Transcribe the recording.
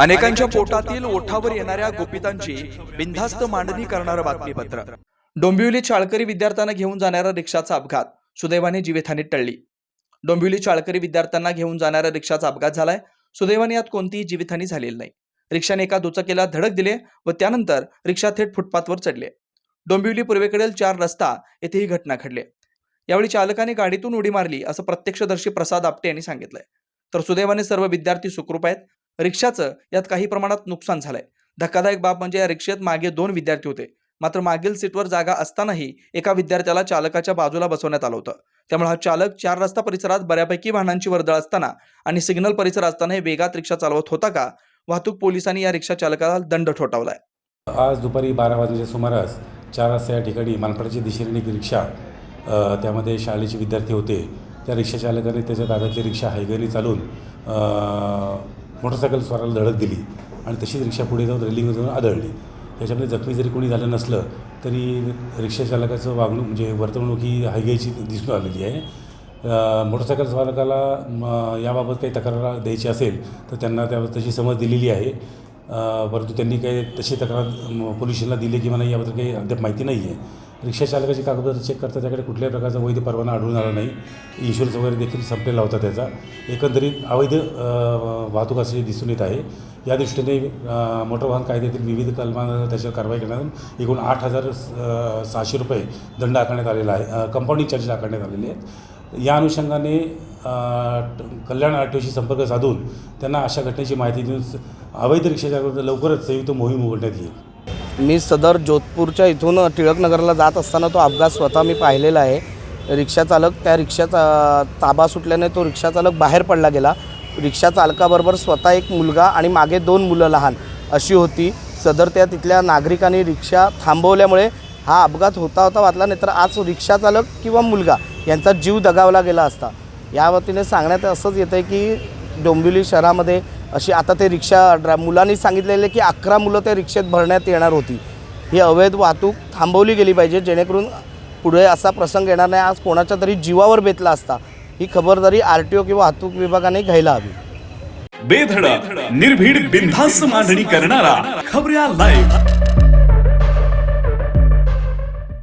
अनेकांच्या पोटातील ओठावर येणाऱ्या गोपितांची बिनधास्त मांडणी करणारं बातमीपत्र. डोंबिवली चाळकरी विद्यार्थ्यांना घेऊन जाणाऱ्या रिक्षाचा अपघात. सुदैवाने जीवितहानी टळली. डोंबिवली चाळकरी विद्यार्थ्यांना घेऊन जाणाऱ्या रिक्षाचा अपघात झालाय. सुदैवाने यात कोणतीही जीवितहानी झालेली नाही. रिक्षाने एका दुचाकीला धडक दिले व त्यानंतर रिक्षा थेट फुटपाथवर चढले. डोंबिवली पूर्वेकडील चार रस्ता येथे ही घटना घडली. यावेळी चालकाने गाडीतून उडी मारली असं प्रत्यक्षदर्शी प्रसाद आपटे यांनी सांगितलंय. तर सुदैवाने सर्व विद्यार्थी सुखरूप आहेत. रिक्षाचं यात काही प्रमाणात नुकसान झालंय. धक्कादायक बाब म्हणजे या रिक्षेत मागे दोन विद्यार्थी होते. मात्र मागील सीटवर जागा असतानाही एका विद्यार्थ्याला चालकाच्या बाजूला बसवण्यात आलं होतं. त्यामुळे हा चालक चार रस्ता परिसरात बऱ्यापैकी वाहनांची वर्दळ असताना आणि सिग्नल परिसर असतानाही वेगात रिक्षा चालवत होता का? वाहतूक पोलिसांनी या रिक्षा चालकाला दंड ठोठावलाय. आज दुपारी बारा वाजेच्या सुमारास चार रस्ता या ठिकाणी मानपाड्याची दिशेने एक रिक्षा त्यामध्ये शाळेचे विद्यार्थी होते. त्या रिक्षा चालकाने त्याच्या ताब्यातली रिक्षा हायवेने चालून मोटरसायकल स्वाराला धडक दिली आणि तशीच रिक्षा पुढे जाऊन रेलिंग जाऊन आदळली. त्याच्यामध्ये जखमी जरी कोणी झालं नसलं तरी रिक्षाचालकाचं वागणूक म्हणजे वर्तवणूक ही हायगेची दिसून आलेली आहे. मोटरसायकल चालकाला याबाबत काही तक्रार द्यायची असेल तर त्यांना त्या तशी समज दिलेली आहे. परंतु त्यांनी काही तशी तक्रार पोल्युशनला दिली किंवा नाही याबद्दल काही अद्याप माहिती नाही आहे रिक्षाचालकाची कागदपत्र चेक करता त्याकडे कुठल्याही प्रकारचा वैध परवाना आढळून आला नाही. इन्शुरन्स वगैरे देखील संपलेला होता त्याचा. एकंदरीत अवैध वाहतूक असे दिसून येत आहे या दृष्टीने मोटर वाहन कायद्यातील विविध कलमांना त्याच्यावर कारवाई करण्यात एकूण आठ हजार सहाशे रुपये दंड आकारण्यात आलेला आहे. कंपाऊंडिंग चार्जेस आकारण्यात आलेले आहेत. या अनुषंगाने कल्याण आर टी संपर्क साधून त्यांना अशा घटनेची माहिती देऊन अवैध रिक्षाच्या लवकरच संयुक्त मोहीम उघडण्यात येईल. मी सदर जोधपूरच्या इथून टिळकनगरला जात असताना तो अपघात स्वतः मी पाहिलेला आहे. रिक्षाचालक त्या रिक्षाचा ताबा सुटल्याने तो रिक्षाचालक बाहेर पडला गेला. रिक्षा चालकाबरोबर स्वतः एक मुलगा आणि मागे दोन मुलं लहान अशी होती. सदर त्या तिथल्या नागरिकांनी रिक्षा थांबवल्यामुळे हा अपघात होता होता वाचला नाही तर आज रिक्षाचालक किंवा मुलगा यांचा जीव दगावला गेला असता. या वतीने सांगण्यात असंच येतं आहे की डोंबिवली शहरामध्ये अशी आता ते रिक्षा ड्रा मुलांनी सांगितलेले की अकरा मुलं त्या रिक्षेत भरण्यात येणार होती. ही अवैध वाहतूक थांबवली गेली पाहिजे जेणेकरून पुढे असा प्रसंग येणार नाही. आज कोणाच्या तरी जीवावर बेतला असता ही खबरदारी आर टी ओ किंवा वाहतूक विभागाने घ्यायला हवी. बेधडक निर्भीड बिनधास्त मांडणी करणारा खबऱ्या लाईव्ह